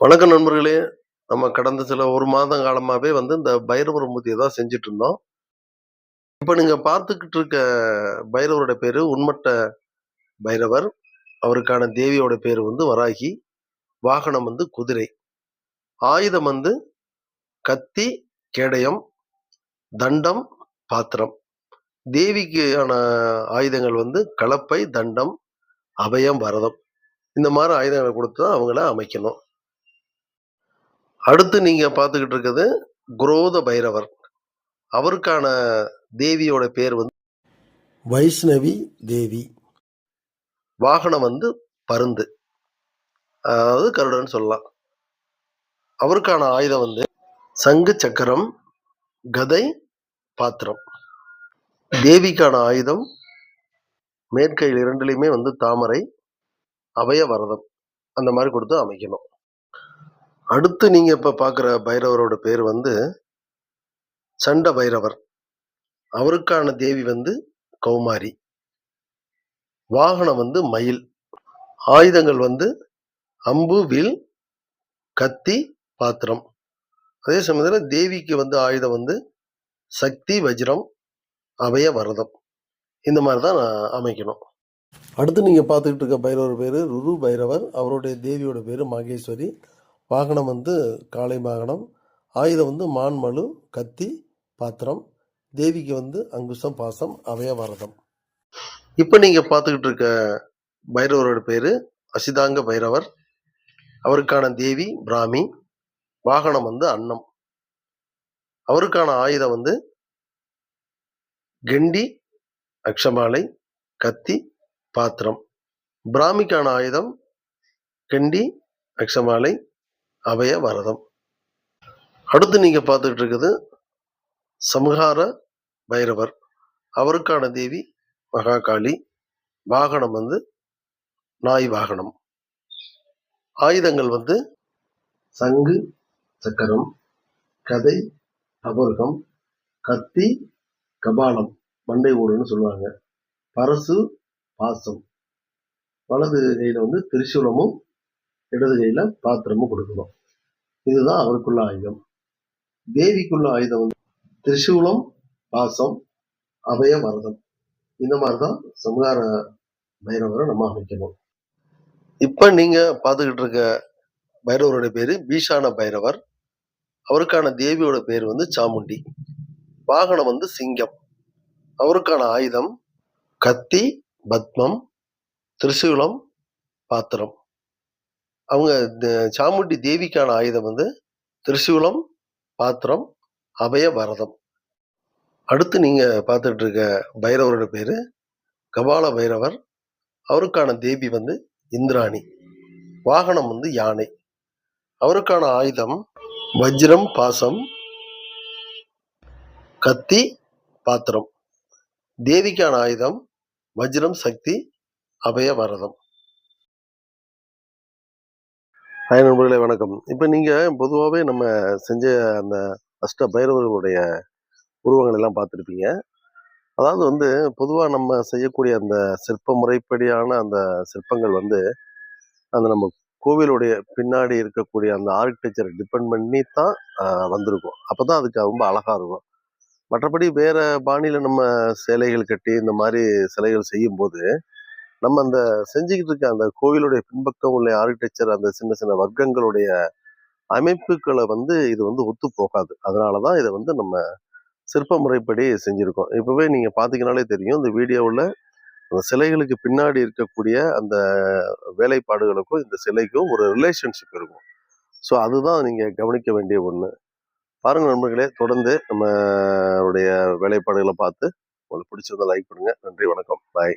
வணக்கம் நண்பர்களே. நம்ம கடந்த சில ஒரு மாதம் காலமாகவே வந்து இந்த பைரவர் மூர்த்தியை தான் செஞ்சுட்டு இருந்தோம் இப்போ நீங்கள் பார்த்துக்கிட்டு இருக்க பைரவரோட பேர் உண்மட்ட பைரவர். அவருக்கான தேவியோட பேர் வந்து வராகி. வாகனம் வந்து குதிரை. ஆயுதம் வந்து கத்தி கேடயம் தண்டம் பாத்திரம். தேவிக்கான ஆயுதங்கள் வந்து கலப்பை தண்டம் அபயம் வரதம் இந்த மாதிரி ஆயுதங்களை கொடுத்து தான் அவங்கள அமைக்கணும். அடுத்து நீங்க பார்த்துக்கிட்டு இருக்கிறது குரோத பைரவர். அவருக்கான தேவியோட பேர் வந்து வைஷ்ணவி தேவி. வாகனம் வந்து பருந்து. அதாவது கருடன் சொல்லலாம். அவருக்கான ஆயுதம் வந்து சங்கு சக்கரம் கதை பாத்திரம். தேவிக்கான ஆயுதம் மேற்கையில் இரண்டுலையுமே வந்து தாமரை அபய வரதம். அந்த மாதிரி கொடுத்து அமைக்கணும். அடுத்து நீங்க இப்ப பார்க்குற பைரவரோட பேர் வந்து சண்ட பைரவர். அவருக்கான தேவி வந்து கௌமாரி. வாகனம் வந்து மயில். ஆயுதங்கள் வந்து அம்பு வில் கத்தி பாத்திரம். அதே சமயத்தில் தேவிக்கு வந்து ஆயுதம் வந்து சக்தி வஜ்ரம் அபய வரதம். இந்த மாதிரி தான் நான் அமைக்கணும். அடுத்து நீங்கள் பார்த்துக்கிட்டு இருக்க பைரவர் பேர் ருரு பைரவர். அவருடைய தேவியோட பேர் மகேஸ்வரி. வாகனம் வந்து காளை வாகனம் ஆயுதம் வந்து மான்மலு கத்தி பாத்திரம் தேவிக்கு வந்து அங்குசம் பாசம் அவைய வரதம். இப்போ நீங்கள் பார்த்துக்கிட்டு இருக்க பைரவரோட பேர் அசிதாங்க பைரவர். அவருக்கான தேவி பிராமி. வாகனம் வந்து அன்னம். அவருக்கான ஆயுதம் வந்து கெண்டி அக்ஷமாலை கத்தி பாத்திரம். பிராமிக்கான ஆயுதம் கெண்டி அக்ஷமாலை அபய வரதம். அடுத்து நீங்கள் பார்த்துக்கிட்டு இருக்குது சம்ஹார பைரவர். அவருக்கான தேவி மகாகாளி. வாகனம் வந்து நாய் வாகனம். ஆயுதங்கள் வந்து சங்கு சக்கரம் கதை அபர்கம் கத்தி கபாலம் மண்டை ஓடுன்னு சொல்லுவாங்க. பரசு பாசம். வலது கையில் வந்து திரிசூலமும் இடது கையில் பாத்திரமும் கொடுக்கணும். இதுதான் அவருக்குள்ள ஆயுதம். தேவிக்குள்ள ஆயுதம். வந்து திரிசூலம் பாசம் அபய மரதம். இந்த மாதிரிதான் சமுதார பைரவரை நம்ம அமைக்கணும். இப்ப நீங்க பார்த்துக்கிட்டு இருக்க பைரவருடைய பேரு பீஷான பைரவர். அவருக்கான தேவியோட பேர் வந்து சாமுண்டி. வாகனம் வந்து சிங்கம். அவருக்கான ஆயுதம் கத்தி பத்மம் திரிசூலம் பாத்திரம். அவங்க சாமுண்டி தேவிக்கான ஆயுதம் வந்து திரிசூலம் பாத்திரம் அபய பரதம் அடுத்து நீங்கள் பார்த்துட்டு இருக்க பைரவரோட பேர் கபால பைரவர். அவருக்கான தேவி வந்து இந்திராணி. வாகனம் வந்து யானை. அவருக்கான ஆயுதம் வஜ்ரம் பாசம் கத்தி பாத்திரம். தேவிக்கான ஆயுதம் வஜ்ரம் சக்தி அபய பரதம் ஹாய் நண்பர்களே வணக்கம். இப்போ நீங்கள் பொதுவாகவே நம்ம செஞ்ச அந்த அஷ்ட பைரவர்களுடைய உருவங்கள் எல்லாம் பார்த்துருப்பீங்க. அதாவது வந்து பொதுவாக நம்ம செய்யக்கூடிய அந்த சிற்ப முறைப்படியான அந்த சிற்பங்கள் வந்து அந்த நம்ம கோவிலுடைய பின்னாடி இருக்கக்கூடிய அந்த ஆர்கிடெக்சரை டிபெண்ட் பண்ணி தான் வந்திருக்கும். அப்போ தான் அதுக்கு ரொம்ப அழகாக இருக்கும். மற்றபடி வேறு பாணியில் நம்ம சேலைகள் கட்டி இந்த மாதிரி சிலைகள் செய்யும்போது நம்ம அந்த செஞ்சுக்கிட்டு இருக்க அந்த கோவிலுடைய பின்பக்கம் உள்ள ஆர்கிடெக்சர் அந்த சின்ன சின்ன வர்க்கங்களுடைய அமைப்புகளை வந்து இது வந்து ஒத்து போகாது. அதனால தான் இதை வந்து நம்ம சிற்ப முறைப்படி செஞ்சுருக்கோம். இப்போவே நீங்கள் பார்த்தீங்கனாலே தெரியும் இந்த வீடியோவில் அந்த சிலைகளுக்கு பின்னாடி இருக்கக்கூடிய அந்த வேலைப்பாடுகளுக்கும் இந்த சிலைக்கும் ஒரு ரிலேஷன்ஷிப் இருக்கும். ஸோ அதுதான் நீங்கள் கவனிக்க வேண்டிய ஒன்று பாருங்கள் நண்பர்களே தொடர்ந்து நம்மளுடைய வேலைப்பாடுகளை பார்த்து உங்களுக்கு பிடிச்சிருந்தா லைக் பண்ணுங்கள் நன்றி வணக்கம். பாய்